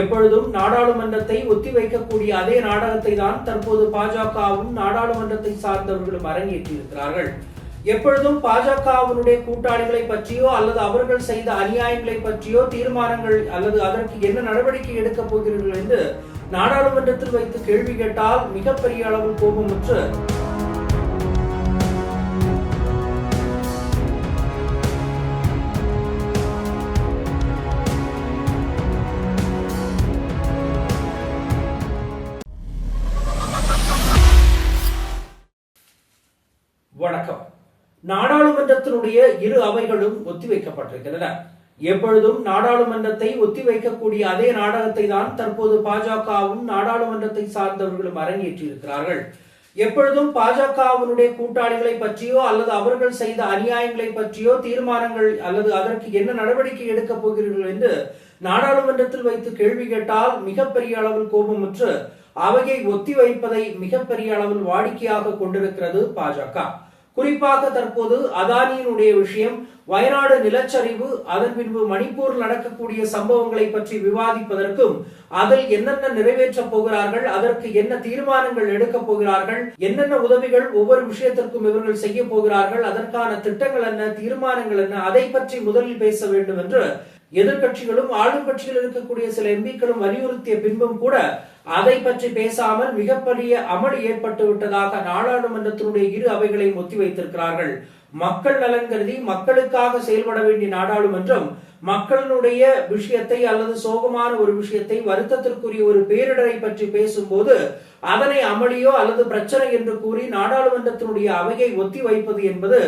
எப்பொழுதும் நாடாளுமன்றத்தை ஒத்திவைக்கக்கூடிய அதே நாடகத்தை தான் தற்போது பாஜகவும் நாடாளுமன்றத்தை சார்ந்தவர்களும் அரங்கேற்றியிருக்கிறார்கள். எப்பொழுதும் பாஜகவினுடைய கூட்டாளிகளை பற்றியோ அல்லது அவர்கள் செய்த அநியாயங்களை பற்றியோ தீர்மானங்கள் அல்லது அதற்கு என்ன நடவடிக்கை எடுக்கப் போகிறீர்கள் என்று நாடாளுமன்றத்தில் வைத்து கேள்வி கேட்டால் மிகப்பெரிய அளவில் கோபமுற்று வணக்கம். நாடாளுமன்றத்தினுடைய இரு அவைகளும் ஒத்திவைக்கப்பட்டிருக்கின்றன. எப்பொழுதும் நாடாளுமன்றத்தை ஒத்திவைக்கக்கூடிய அதே நாடகத்தை தான் தற்போது பாஜகவும் நாடாளுமன்றத்தை சார்ந்தவர்களும் அரங்கேற்றியிருக்கிறார்கள். எப்பொழுதும் பாஜகவினுடைய கூட்டாளிகளை பற்றியோ அல்லது அவர்கள் செய்த அநியாயங்களை பற்றியோ தீர்மானங்கள் அல்லது அதற்கு என்ன நடவடிக்கை எடுக்கப் போகிறீர்கள் என்று நாடாளுமன்றத்தில் வைத்து கேள்வி கேட்டால் மிகப்பெரிய அளவில் கோபமுற்று அவையை ஒத்திவைப்பதை மிகப்பெரிய அளவில் வாடிக்கையாக கொண்டிருக்கிறது பாஜக. குறிப்பாக தற்போது அதானியினுடைய விஷயம் வயநாடு நிலச்சரிவு அதன் பின்பு மணிப்பூர் நடக்கக்கூடிய சம்பவங்களை பற்றி விவாதிப்பதற்கும் அதில் என்னென்ன நிறைவேற்றப் போகிறார்கள் அதற்கு என்ன தீர்மானங்கள் எடுக்கப் போகிறார்கள் என்னென்ன உதவிகள் ஒவ்வொரு விஷயத்திற்கும் இவர்கள் செய்ய போகிறார்கள் அதற்கான திட்டங்கள் என்ன தீர்மானங்கள் என்ன அதை பற்றி முதலில் பேச வேண்டும் என்று எதிர்கட்சிகளும் ஆளும் கட்சியில் இருக்கக்கூடிய சில எம்பிக்களும் வலியுறுத்திய பின்பும் கூட அதை பற்றி பேசாமல் மிகப்பெரிய அமளி ஏற்பட்டு விட்டதாக நாடாளுமன்றத்தினுடைய இரு அவைகளையும் ஒத்திவைத்திருக்கிறார்கள் மக்கள் நலன் கருதி மக்களுக்காக செயல்பட வேண்டிய நாடாளுமன்றம் மக்களினுடைய விஷயத்தை அல்லது சோகமான ஒரு விஷயத்தை வருத்தத்திற்குரிய ஒரு பேரிடரை பற்றி பேசும்போது அதனை அமளியோ அல்லது பிரச்சனை என்று கூறி நாடாளுமன்றத்தினுடைய அவையை ஒத்தி வைப்பது என்பது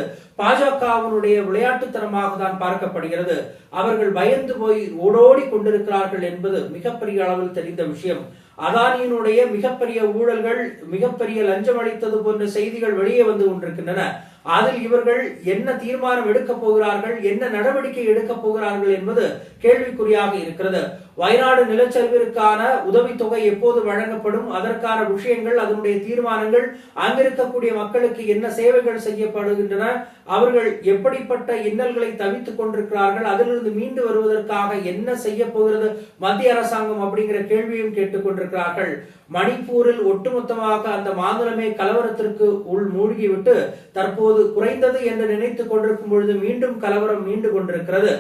பாஜகவினுடைய விளையாட்டுத்தனமாக தான் பார்க்கப்படுகிறது. அவர்கள் பயந்து போய் ஓடோடி கொண்டிருக்கிறார்கள் என்பது மிகப்பெரிய அளவில் தெரிந்த விஷயம். அதானியினுடைய மிகப்பெரிய ஊழல்கள் மிகப்பெரிய லஞ்சம் அளித்தது போன்ற செய்திகள் வெளியே வந்து கொண்டிருக்கின்றன. அதில் இவர்கள் என்ன தீர்மானம் எடுக்க போகிறார்கள் என்ன நடவடிக்கை எடுக்க போகிறார்கள் என்பது கேள்விக்குறியாக இருக்கிறது. வயநாடு நிலச்சரிவிற்கான உதவித்தொகை எப்போது வழங்கப்படும் அதற்கான விஷயங்கள் அதனுடைய தீர்மானங்கள் அங்கிருக்கக்கூடிய மக்களுக்கு என்ன சேவைகள் செய்யப்படுகின்றன அவர்கள் எப்படிப்பட்ட இன்னல்களை தவித்துக் கொண்டிருக்கிறார்கள் அதிலிருந்து மீண்டு வருவதற்காக என்ன செய்ய போகிறது மத்திய அரசாங்கம் அப்படிங்கிற கேள்வியும் கேட்டுக்கொண்டிருக்கிறார்கள் மணிப்பூரில் ஒட்டுமொத்தமாக அந்த மாநிலமே கலவரத்திற்கு உள் மூழ்கிவிட்டு தற்போது குறைந்தது என்று நினைத்துக் கொண்டிருக்கும் பொழுது மீண்டும் கலவரம் மீண்டு கொண்டிருக்கிறது.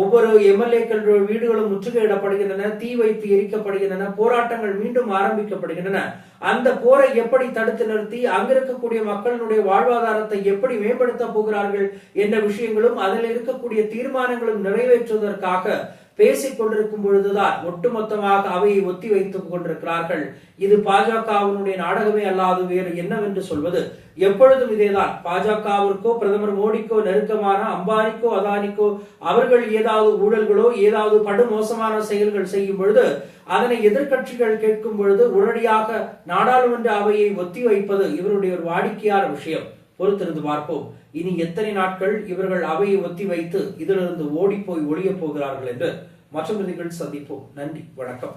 ஒவ்வொரு எம்எல்ஏக்கள் வீடுகளும் முற்றுகையிடப்படுகின்றன தீ வைத்து எரிக்கப்படுகின்றன போராட்டங்கள் மீண்டும் ஆரம்பிக்கப்படுகின்றன. அந்த போரை எப்படி தடுத்து நிறுத்தி அங்கிருக்கக்கூடிய மக்களினுடைய வாழ்வாதாரத்தை எப்படி மேம்படுத்த போகிறார்கள் என்ற விஷயங்களும் அதில் இருக்கக்கூடிய தீர்மானங்களும் நிறைவேற்றுவதற்காக பேசிக் கொண்டிருக்கும் பொழுதுதான் ஒட்டுமொத்தமாக அவையை ஒத்தி வைத்துக் கொண்டிருக்கிறார்கள். இது பாஜகவினுடைய நாடகமே அல்லாது வேறு என்னவென்று சொல்வது? எப்பொழுதும் இதேதான். பாஜகவிற்கோ பிரதமர் மோடிக்கோ நெருக்கமான அம்பானிக்கோ அதானிக்கோ அவர்கள் ஏதாவது ஊழல்களோ ஏதாவது படுமோசமான செயல்கள் செய்யும் பொழுது அதனை எதிர்கட்சிகள் கேட்கும் பொழுது உடனடியாக நாடாளுமன்ற அவையை ஒத்தி வைப்பது இவருடைய ஒரு வாடிக்கையான விஷயம். பொறுத்திருந்து பார்ப்போம். இனி எத்தனை நாட்கள் இவர்கள் அவையை ஒத்தி வைத்து இதிலிருந்து ஓடிப்போய் ஒழிய போகிறார்கள் என்று மற்ற நிகழ்ச்சி சந்திப்போம். நன்றி வணக்கம்.